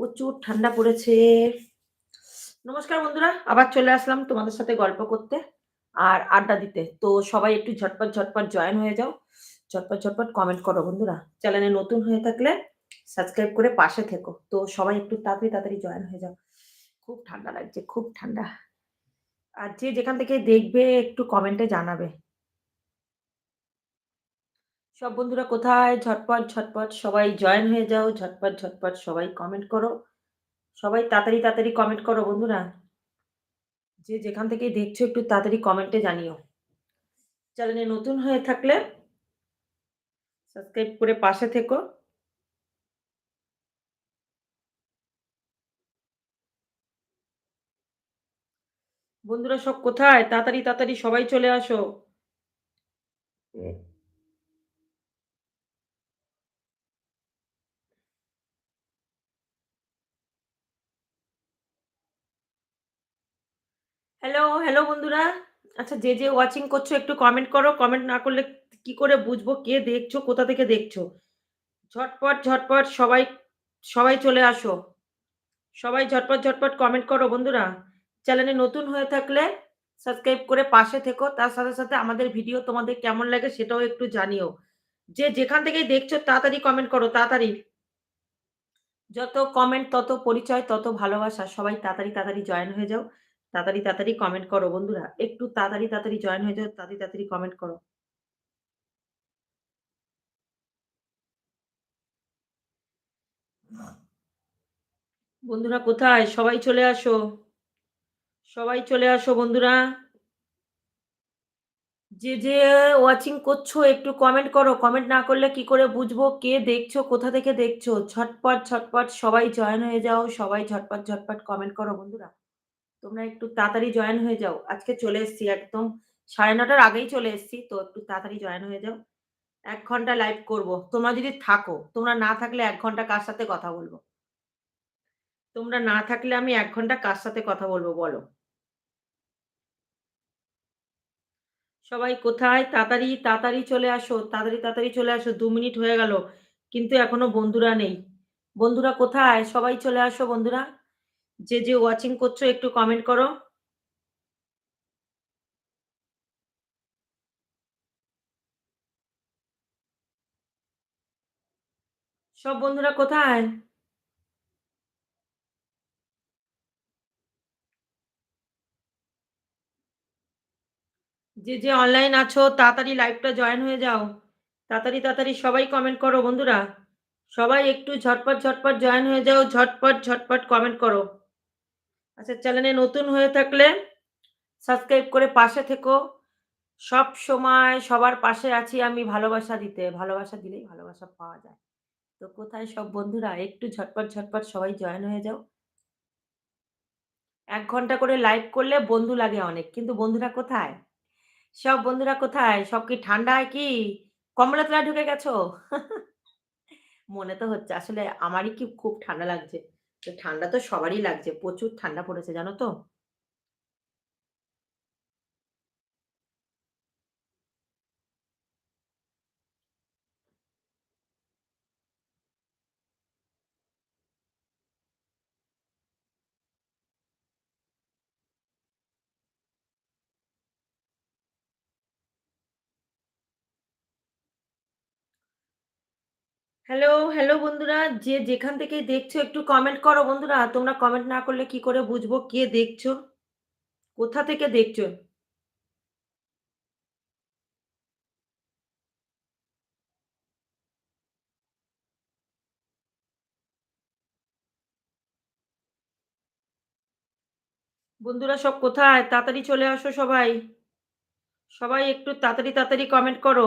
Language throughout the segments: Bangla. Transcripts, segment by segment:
প্রচুর ঠান্ডা পড়েছে। নমস্কার বন্ধুরা, আবার চলে আসলাম তোমাদের সাথে গল্প করতে আর আড্ডা দিতে। তো সবাই একটু ঝটপট, ঝটপট জয়েন হয়ে যাও। ঝটপট, ঝটপট কমেন্ট করো বন্ধুরা। চ্যানেলে নতুন হয়ে থাকলে সাবস্ক্রাইব করে পাশে থেকো। তো সবাই একটু তাড়াতাড়ি, তাড়াতাড়ি জয়েন হয়ে যাও। খুব ঠান্ডা লাগছে, খুব ঠান্ডা। আর যে যেখান থেকে দেখবে একটু কমেন্টে জানাবে। সব বন্ধুরা কোথায়? ঝটপট, ঝটপট সবাই জয়েন হয়ে যাও। ঝটপট, ঝটপট সবাই কমেন্ট করো। সবাই তাড়াতাড়ি, তাড়াতাড়ি কমেন্ট করো বন্ধুরা। যে যেখান থেকেই দেখছ একটু তাড়াতাড়ি কমেন্টে জানিও। চ্যানেলে নতুন হয়ে থাকলে সাবস্ক্রাইব করে পাশে থেকো। বন্ধুরা সব কোথায়? তাড়াতাড়ি, তাড়াতাড়ি সবাই চলে আসো। হ্যালো, হ্যালো বন্ধুরা। আচ্ছা যে, যে ওয়াচিং করছ একটু কমেন্ট করো। কমেন্ট না করলে কি করে বুঝব কে দেখছ, কোথা থেকে দেখছ? ঝটপট, ঝটপট সবাই, সবাই চলে আসো। সবাই ঝটপট, ঝটপট কমেন্ট করো বন্ধুরা। চ্যানেলে নতুন হয়ে থাকলে সাবস্ক্রাইব করে পাশে থেকো। তার সাথে, সাথে আমাদের ভিডিও তোমাদের কেমন লাগে সেটাও একটু জানিও। যে যেখান থেকেই দেখছ তাড়াতাড়ি কমেন্ট করো, তাড়াতাড়ি। যত কমেন্ট তত পরিচয়, তত ভালোবাসা। সবাই তাড়াতাড়ি, তাড়াতাড়ি জয়েন হয়ে যাও। তাড়াতাড়ি, তাড়াতাড়ি কমেন্ট করো বন্ধুরা। একটু তাড়াতাড়ি, তাড়াতাড়ি জয়েন হয়ে যাও। তাড়াতাড়ি, তাড়াতাড়ি কমেন্ট করো। বন্ধুরা কোথায়? সবাই চলে আসো। সবাই চলে আসো বন্ধুরা। যে, যে ওয়াচিং করছ একটু কমেন্ট করো। কমেন্ট না করলে কি করে বুঝব কে দেখছ, কোথা থেকে দেখছ? ছটপট ছটপট সবাই জয়েন হয়ে যাও। সবাই ঝটপট, ঝটপট কমেন্ট করো বন্ধুরা। তোমরা একটু তাড়াতাড়ি জয়েন হয়ে যাও। আজকে চলে এসেছি একদম সাড়ে নটার আগেই চলে এসেছি। তো একটু তাড়াতাড়ি জয়েন হয়ে যাও। এক ঘণ্টা লাইভ করব। তোমরা যদি থাকো, তোমরা না থাকলে এক ঘণ্টা কার সাথে কথা বলব তোমরা না থাকলে আমি এক ঘণ্টা কার সাথে কথা বলব বলো? সবাই কোথায়? তাড়াতাড়ি, তাড়াতাড়ি চলে আসো। তাড়াতাড়ি, তাড়াতাড়ি চলে আসো। দু মিনিট হয়ে গেল। কিন্তু এখনও বন্ধুরা নেই। বন্ধুরা কোথায়? সবাই চলে আসো বন্ধুরা। যে, যে ওয়াচিং করছ একটু কমেন্ট করো। সব বন্ধুরা কোথায়? যে, যে অনলাইন আছো তাড়াতাড়ি লাইভটা জয়েন হয়ে যাও। তাড়াতাড়ি, তাড়াতাড়ি সবাই কমেন্ট করো বন্ধুরা। সবাই একটু ঝটপট, ঝটপট জয়েন হয়ে যাও। ঝটপট, ঝটপট কমেন্ট করো। আচ্ছা চ্যানেলে নতুন হয়ে থাকলে সাবস্ক্রাইব করে পাশে থেকো। সবসময় সবার পাশে আছি আমি ভালোবাসা দিতে। ভালোবাসা দিলেই ভালোবাসা পাওয়া যায়। তো কোথায় সব বন্ধুরা? একটু ঝটপট, ঝটপট সবাই জয়েন হয়ে যাও। এক ঘণ্টা করে লাইভ করলে বন্ধু লাগে অনেক। কিন্তু বন্ধুরা কোথায়? সব বন্ধুরা কোথায়? সব কি ঠান্ডায় কি কম্বলের তলায় ঢুকে গেছো? মনে তো হচ্ছে। আসলে আমারই কি খুব ঠান্ডা লাগছে। ঠান্ডা তো সবারই লাগছে। প্রচুর ঠান্ডা পড়েছে জানো তো? হ্যালো, হ্যালো বন্ধুরা। যে যেখান থেকে দেখছ একটু কমেন্ট করো বন্ধুরা। তোমরা কমেন্ট না করলে কি করে বুঝব কে দেখছ? কোথা থেকে দেখছ? বন্ধুরা সব কোথায়? তাড়াতাড়ি চলে আসো সবাই। সবাই একটু তাড়াতাড়ি, তাড়াতাড়ি কমেন্ট করো।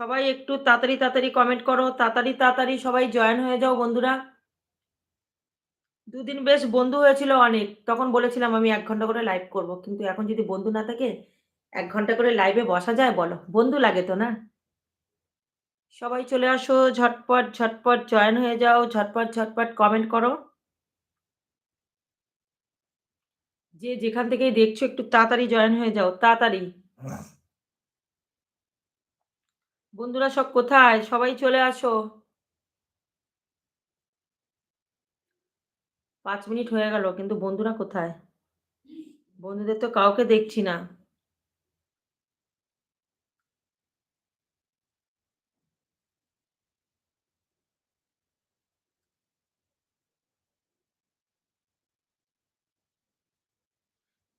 সবাই একটু তাড়াতাড়ি, তাড়াতাড়ি কমেন্ট করো। তাড়াতাড়ি, তাড়াতাড়ি সবাই জয়েন হয়ে যাও বন্ধুরা। দুদিন বেশ বন্ধু হয়েছিল অনেক। তখন বলেছিলাম আমি এক ঘণ্টা করে লাইভ করব। কিন্তু এখন যদি বন্ধু না থাকে এক ঘণ্টা করে লাইভে বসা যায় বলো? বন্ধু লাগে তো না? সবাই চলে আসো ঝটপট, ঝটপট জয়েন হয়ে যাও। ঝটপট, ঝটপট কমেন্ট করো। যে যেখান থেকেই দেখছ একটু তাড়াতাড়ি জয়েন হয়ে যাও। তাড়াতাড়ি। বন্ধুরা সব কোথায়? সবাই চলে আসো। পাঁচ মিনিট হয়ে গেল, কিন্তু বন্ধুরা কোথায় বন্ধুদের তো কাউকে দেখছি না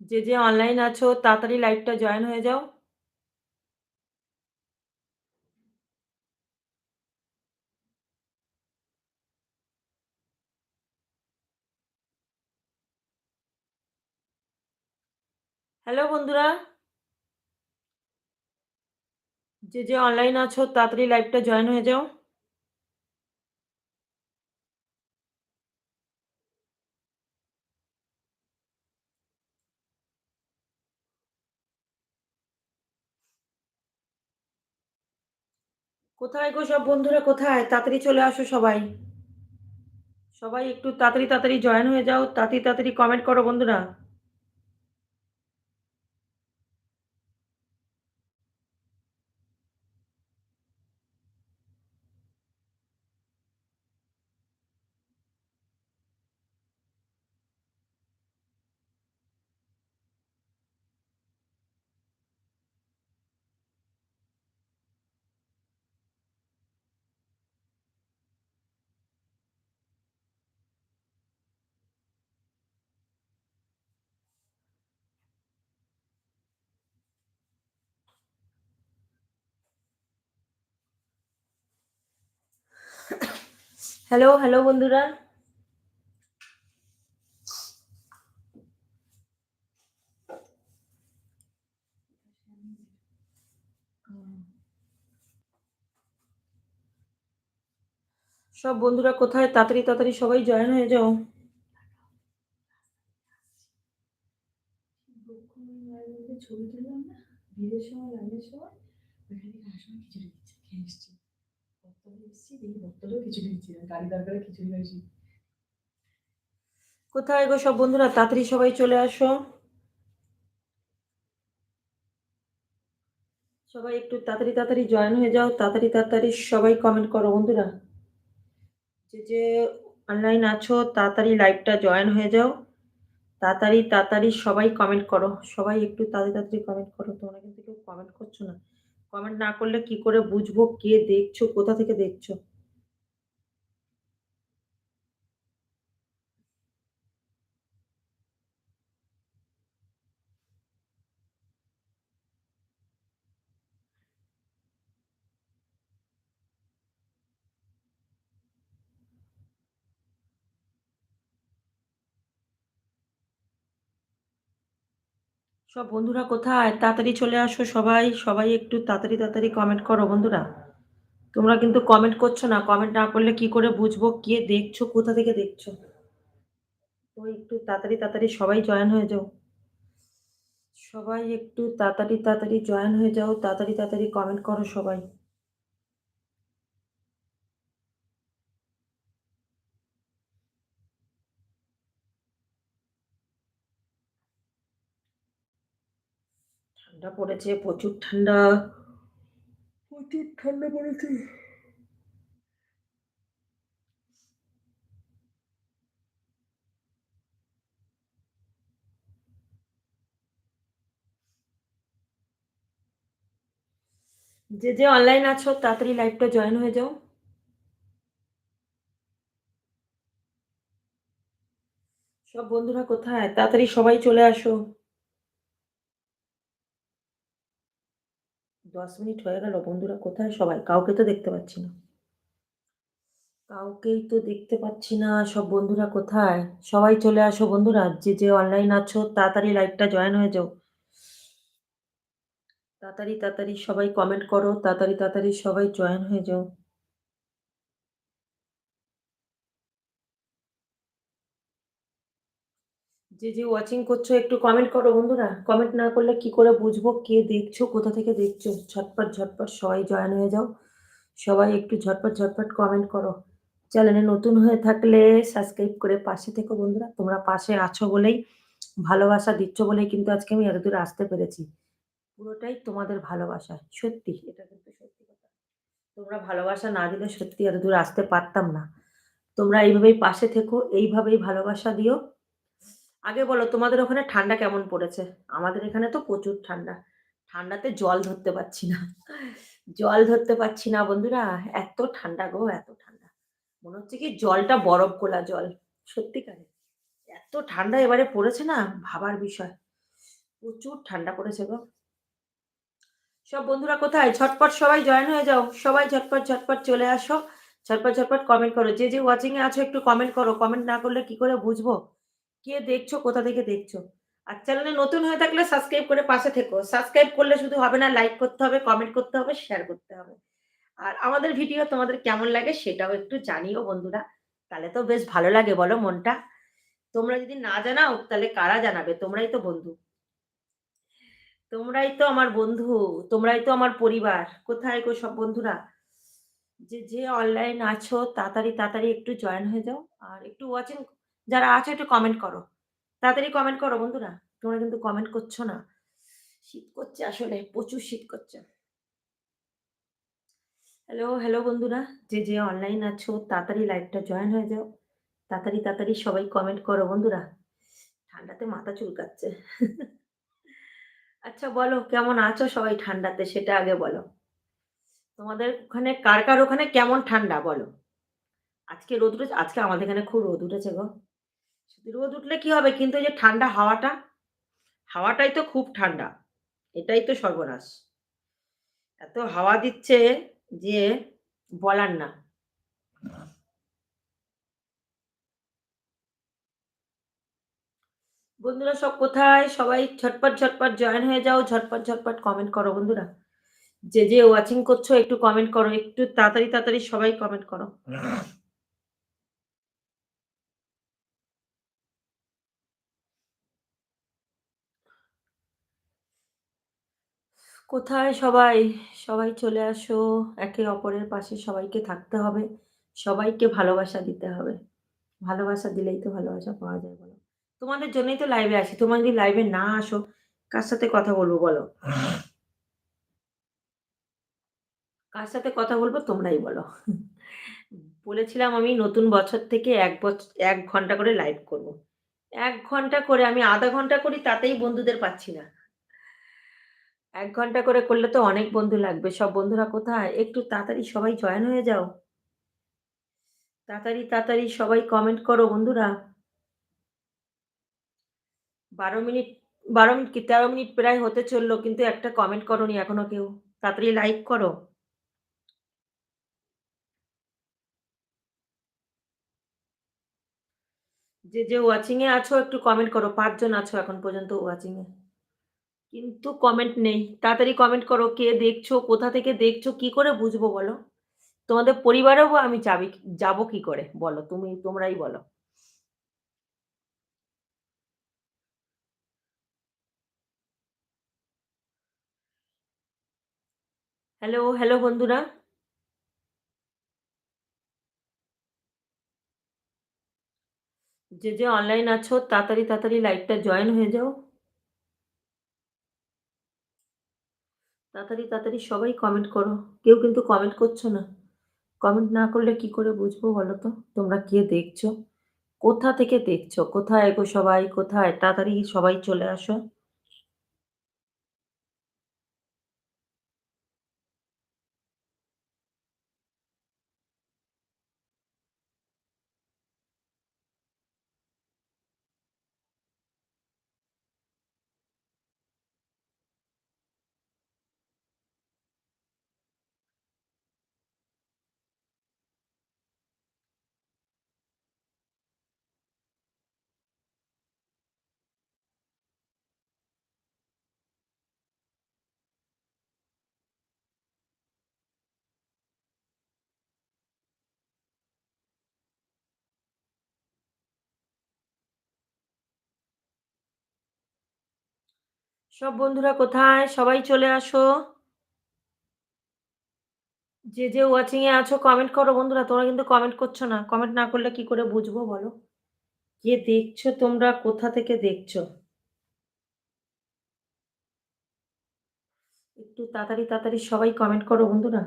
যে যে অনলাইন আছো, তাড়াতাড়ি লাইভটা জয়েন হয়ে যাও হ্যালো বন্ধুরা। যে যে অনলাইন আছো, তাড়াতাড়ি লাইভটা জয়েন হয়ে যাও। কোথায় গো সব বন্ধুরা, কোথায়? তাড়াতাড়ি চলে আসো সবাই। সবাই একটু তাড়াতাড়ি তাড়াতাড়ি জয়েন হয়ে যাও। তাড়াতাড়ি তাড়াতাড়ি কমেন্ট করো বন্ধুরা। হ্যালো হ্যালো বন্ধুরা। সব বন্ধুরা কোথায়? তাড়াতাড়ি তাড়াতাড়ি সবাই জয়েন হয়ে যাও। ছবি তুললাম না, বিয়ের সময় লাইনের সময় ওইখানে আসার খিচুড়ি খেয়ে এসছি। কোথায় গো সব বন্ধুরা? তাড়াতাড়ি সবাই চলে আসো। সবাই একটু তাড়াতাড়ি তাড়াতাড়ি জয়েন হয়ে যাও, তাড়াতাড়ি তাড়াতাড়ি সবাই কমেন্ট করো বন্ধুরা। যে যে অনলাইন আছো, তাড়াতাড়ি লাইভটা জয়েন হয়ে যাও। তাড়াতাড়ি তাড়াতাড়ি সবাই কমেন্ট করো। সবাই একটু তাড়াতাড়ি তাড়াতাড়ি কমেন্ট করো, তোমরা কিন্তু কেউ কমেন্ট করছ না। কমেন্ট না করলে কি করে বুঝব কে দেখছ কোথা থেকে দেখছ? সব বন্ধুরা কোথায়? তাড়াতাড়ি চলে আসো সবাই। সবাই একটু তাড়াতাড়ি তাড়াতাড়ি কমেন্ট করো বন্ধুরা। তোমরা কিন্তু কমেন্ট করছ না। কমেন্ট না করলে কি করে বুঝব? কে দেখছ? কোথা থেকে দেখছ? তো একটু তাড়াতাড়ি তাড়াতাড়ি সবাই জয়েন হয়ে যাও। সবাই একটু তাড়াতাড়ি তাড়াতাড়ি জয়েন হয়ে যাও। তাড়াতাড়ি তাড়াতাড়ি কমেন্ট করো সবাই। ঠান্ডা পড়েছে প্রচুর ঠান্ডা। প্রচুর ঠান্ডা পড়েছে। যে যে অনলাইন আছো তাড়াতাড়ি লাইভটা জয়েন হয়ে যাও। সব বন্ধুরা কোথায়? তাড়াতাড়ি সবাই চলে আসো। দশ মিনিট হয়ে গেল, বন্ধুরা কোথায় সবাই? কাউকে তো দেখতে পাচ্ছি না। কাউকেই তো দেখতে পাচ্ছি না। সব বন্ধুরা কোথায়? সবাই চলে আসো বন্ধুরা, যে যে অনলাইন আছো, তাড়াতাড়ি লাইভটা জয়েন হয়ে যাও। তাড়াতাড়ি তাড়াতাড়ি সবাই কমেন্ট করো, তাড়াতাড়ি তাড়াতাড়ি সবাই জয়েন হয়ে যাও। যে যে ওয়াচিং করছ একটু কমেন্ট করো বন্ধুরা। কমেন্ট না করলে কি করে বুঝব? কে দেখছ? কোথা থেকে দেখছ? ঝটপট ঝটপট সবাই জয়েন হয়ে যাও। সবাই একটু ঝটপট ঝটপট কমেন্ট করো। চ্যানেলে নতুন হয়ে থাকলে সাবস্ক্রাইব করে পাশে থেকো বন্ধুরা। তোমরা পাশে আছো বলেই ভালোবাসা দিচ্ছ বলেই কিন্তু আজকে আমি এত দূরে আসতে পেরেছি। পুরোটাই তোমাদের ভালোবাসা সত্যি। এটা কিন্তু সত্যি কথা। তোমরা ভালোবাসা না দিলে সত্যি এত দূর আসতে পারতাম না। তোমরা এইভাবেই পাশে থেকো, এইভাবেই ভালোবাসা দিও। আগে বলো তোমাদের ওখানে ঠান্ডা কেমন পড়েছে? আমাদের এখানে তো প্রচুর ঠান্ডা। ঠান্ডাতে জল ধরতে পারছি না। জল ধরতে পারছি না বন্ধুরা। এত ঠান্ডা গো, এত ঠান্ডা। মনে হচ্ছে কি জলটা বরফ গোলা জল। সত্যিকারে এত ঠান্ডা এবারে পড়েছে না ভাবার বিষয়। প্রচুর ঠান্ডা পড়েছে গো। সব বন্ধুরা কোথায়? ঝটপট সবাই জয়েন হয়ে যাও। সবাই ঝটপট, ঝটপট চলে আসো। ঝটপট, ঝটপট কমেন্ট করো। যে, যে ওয়াচিং এ আছো একটু কমেন্ট করো। কমেন্ট না করলে কি করে বুঝব? কে দেখছ, কোথা থেকে দেখছ? আর চ্যানেলে নতুন হয়ে থাকলে সাবস্ক্রাইব করে পাশে থেকো। সাবস্ক্রাইব করলে শুধু হবে না, লাইক করতে হবে, কমেন্ট করতে হবে, শেয়ার করতে হবে। আর আমাদের ভিডিও তোমাদের কেমন লাগে সেটাও একটু জানিও বন্ধুরা। তাহলে তো বেশ ভালো লাগে বলো মনটা। তোমরা যদি না জানাও তাহলে কারা জানাবে? তোমরাই তো বন্ধু। তোমরাই তো আমার বন্ধু, তোমরাই তো আমার পরিবার। কোথায় গো সব বন্ধুরা? যে, যে অনলাইন আছো তাড়াতাড়ি, তাড়াতাড়ি একটু জয়েন হয়ে যাও। আর একটু ওয়াচিং যারা আছো একটু কমেন্ট করো। তাড়াতাড়ি কমেন্ট করো বন্ধুরা। তোমরা কিন্তু কমেন্ট করছ না। শীত করছে আসলে, প্রচুর শীত করছে। হ্যালো, হ্যালো বন্ধুরা। যে, যে অনলাইন আছো তাড়াতাড়ি লাইভটা জয়েন হয়ে যাও। তাড়াতাড়ি, তাড়াতাড়ি সবাই কমেন্ট করো বন্ধুরা। ঠান্ডাতে মাথা চুলকাচ্ছে। আচ্ছা বলো কেমন আছো সবাই ঠান্ডাতে সেটা আগে বলো। তোমাদের ওখানে কার, কার ওখানে কেমন ঠান্ডা বলো? আজকে রোদ উঠেছে? আজকে আমাদের এখানে খুব রোদ উঠেছে গো। রোদ উঠলে কি হবে? কিন্তু যে ঠান্ডা হাওয়াটা, হাওয়াটাই তো খুব ঠান্ডা। এটাই তো সর্বনাশ। এত হাওয়া দিচ্ছে যে বলার না। বন্ধুরা সব কোথায়? সবাই ঝটপট, ঝটপট জয়েন হয়ে যাও। ঝটপট, ঝটপট কমেন্ট করো বন্ধুরা। যে, যে ওয়াচিং করছ একটু কমেন্ট করো। একটু তাড়াতাড়ি, তাড়াতাড়ি সবাই কমেন্ট করো। কোথায় সবাই? সবাই চলে আসো। একে অপরের পাশে সবাইকে থাকতে হবে। সবাইকে ভালোবাসা দিতে হবে। ভালোবাসা দিলেই তো ভালোবাসা পাওয়া যায়, বলো। তোমাদের জন্যই তো লাইভে আসি। তোমরা যদি লাইভে না আসো, কার সাথে কথা বলব, বলো? কার সাথে কথা বলব, তোমরাই বলো। বলেছিলাম আমি নতুন বছর থেকে এক বছর এক ঘণ্টা করে লাইভ করব। এক ঘণ্টা করে, আমি আধা ঘণ্টা করি, তাতেই বন্ধুদের পাচ্ছি না। ১ ঘণ্টা করে করলে তো অনেক বন্ধু লাগবে। সব বন্ধুরা কোথায়? একটু তাড়াতাড়ি সবাই জয়েন হয়ে যাও। তাড়াতাড়ি, তাড়াতাড়ি সবাই কমেন্ট করো বন্ধুরা। ১২ মিনিট ১২ মিনিট কি ১৩ মিনিট প্রায় হতে চলল কিন্তু একটা কমেন্ট করোনি এখনও কেউ। তাড়াতাড়ি লাইক করো। যে, যে ওয়াচিংয়ে আছো একটু কমেন্ট করো। পাঁচজন আছো এখন পর্যন্ত ওয়াচিং এ। কিন্তু কমেন্ট নেই। তাড়াতাড়ি কমেন্ট করো। কে দেখছ? কোথা থেকে দেখছ? কি করে বুঝব বলো? তোমাদের পরিবারেও আমি যাবি যাব কি করে? বলো তুমি তোমরাই বলো। হ্যালো, হ্যালো বন্ধুরা। যে, যে অনলাইন আছো তাড়াতাড়ি, তাড়াতাড়ি লাইভটা জয়েন হয়ে যাও। তাড়াতাড়ি, তাড়াতাড়ি সবাই কমেন্ট করো। কেউ কিন্তু কমেন্ট করছ না। কমেন্ট না করলে কি করে বুঝব বলো তো? তোমরা কে দেখছ? কোথা থেকে দেখছ? কোথায় গো সবাই? কোথায়? তাড়াতাড়ি সবাই চলে আসো। সব বন্ধুরা কোথায়? সবাই চলে আসো। যে, যে ওয়াচিং এ আছো কমেন্ট করো বন্ধুরা। তোমরা কিন্তু কমেন্ট করছ না। কমেন্ট না করলে কি করে বুঝব বলো? কে দেখছ তোমরা? কোথা থেকে দেখছ? একটু তাড়াতাড়ি, তাড়াতাড়ি সবাই কমেন্ট করো বন্ধুরা।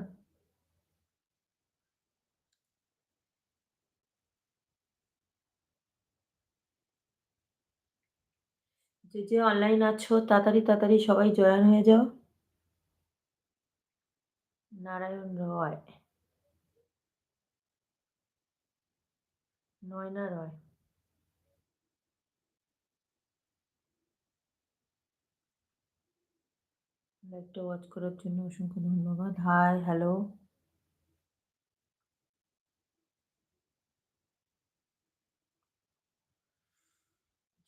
যে, যে অনলাইন আছো তাড়াতাড়ি, তাড়াতাড়ি সবাই জয়েন হয়ে যাও। নারায়ণ রয়। নয়না রয়। লাইভটা ওয়াচ করার জন্য অসংখ্য ধন্যবাদ। Hi, hello.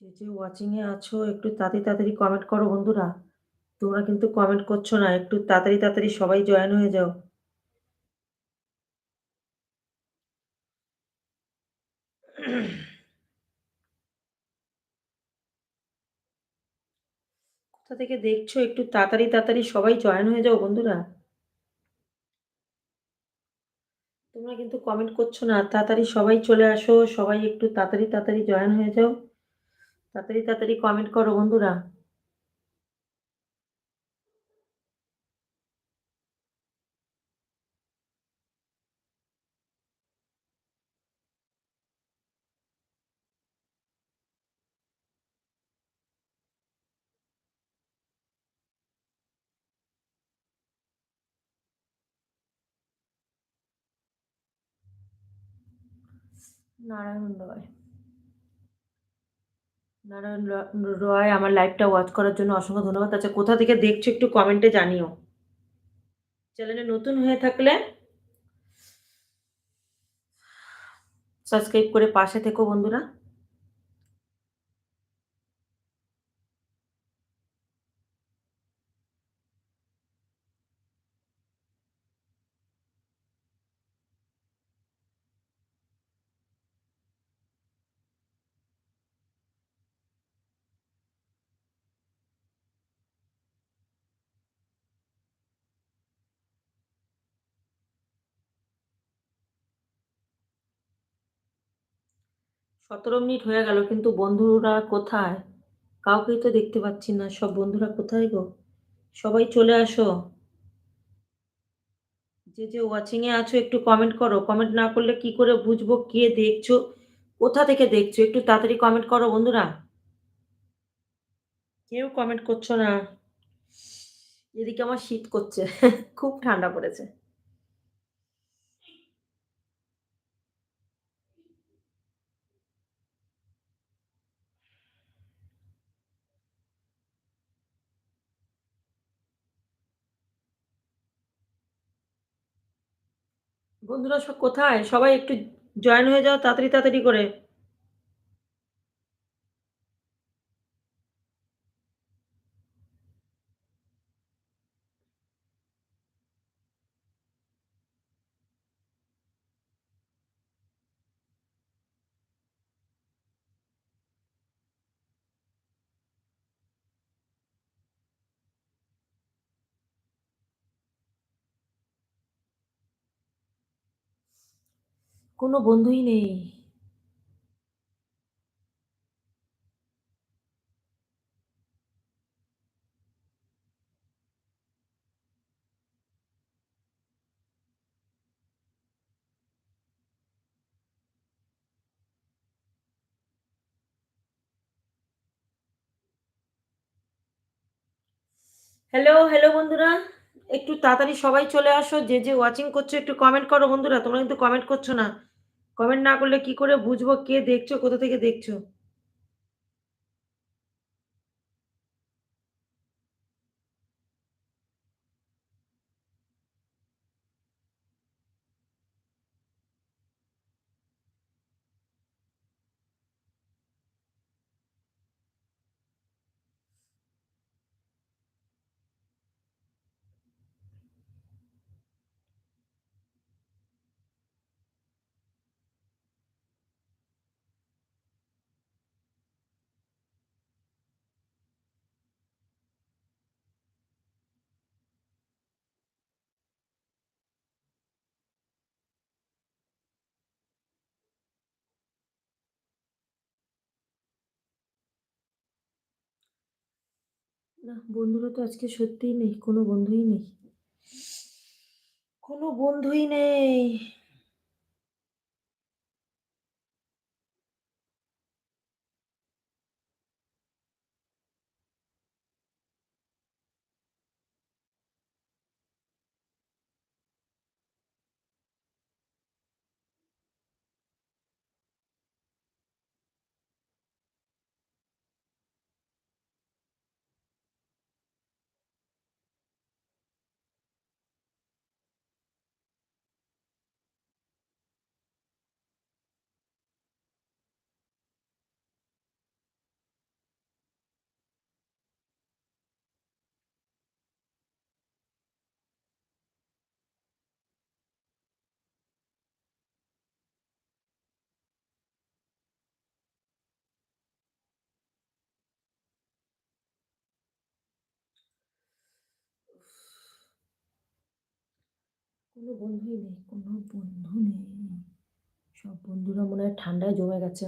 যে, যে ওয়াচিং এ আছো একটু তাড়াতাড়ি, তাড়াতাড়ি কমেন্ট করো বন্ধুরা। তোমরা কিন্তু কমেন্ট করছ না। একটু তাড়াতাড়ি, তাড়াতাড়ি সবাই জয়েন হয়ে যাও। কোথা থেকে দেখছ একটু তাড়াতাড়ি, তাড়াতাড়ি সবাই জয়েন হয়ে যাও বন্ধুরা। তোমরা কিন্তু কমেন্ট করছ না। তাড়াতাড়ি সবাই চলে আসো। সবাই একটু তাড়াতাড়ি, তাড়াতাড়ি জয়েন হয়ে যাও। তাড়াতাড়ি, তাড়াতাড়ি কমেন্ট করো বন্ধুরা। নারায়ণ রয়। নারায়ণ রয় আমার লাইভটা ওয়াচ করার জন্য অসংখ্য ধন্যবাদ। আচ্ছা কোথা থেকে দেখছ একটু কমেন্টে জানিও। চ্যানেলে নতুন হয়ে থাকলে সাবস্ক্রাইব করে পাশে থেকো বন্ধুরা। সতেরো মিনিট হয়ে গেল কিন্তু বন্ধুরা কোথায়? কাউকেই তো দেখতে পাচ্ছি না। সব বন্ধুরা কোথায় গো? সবাই চলে আসো। যে, যে ওয়াচিংয়ে আছো একটু কমেন্ট করো। কমেন্ট না করলে কি করে বুঝব কে দেখছ? কোথা থেকে দেখছ? একটু তাড়াতাড়ি কমেন্ট করো বন্ধুরা। কেউ কমেন্ট করছ না। এদিকে আমার শীত করছে। খুব ঠান্ডা পড়েছে। বন্ধুরা সব কোথায়? সবাই একটু জয়েন হয়ে যাও তাড়াতাড়ি, তাড়াতাড়ি করে। কোনো বন্ধুই নেই। হ্যালো, হ্যালো বন্ধুরা। একটু তাড়াতাড়ি সবাই চলে আসো। যে, যে ওয়াচিং করছ একটু কমেন্ট করো বন্ধুরা। তোমরা কিন্তু কমেন্ট করছ না। কমেন্ট না করলে কি করে বুঝব কে দেখছ, কোথা থেকে দেখছ? না, বন্ধুরা তো আজকে সত্যিই নেই। কোনো বন্ধুই নেই। কোনো বন্ধুই নেই। কোনো বন্ধুই নেই কোনো বন্ধু নেই। সব বন্ধুরা মনে হয় ঠান্ডায় জমে গেছে।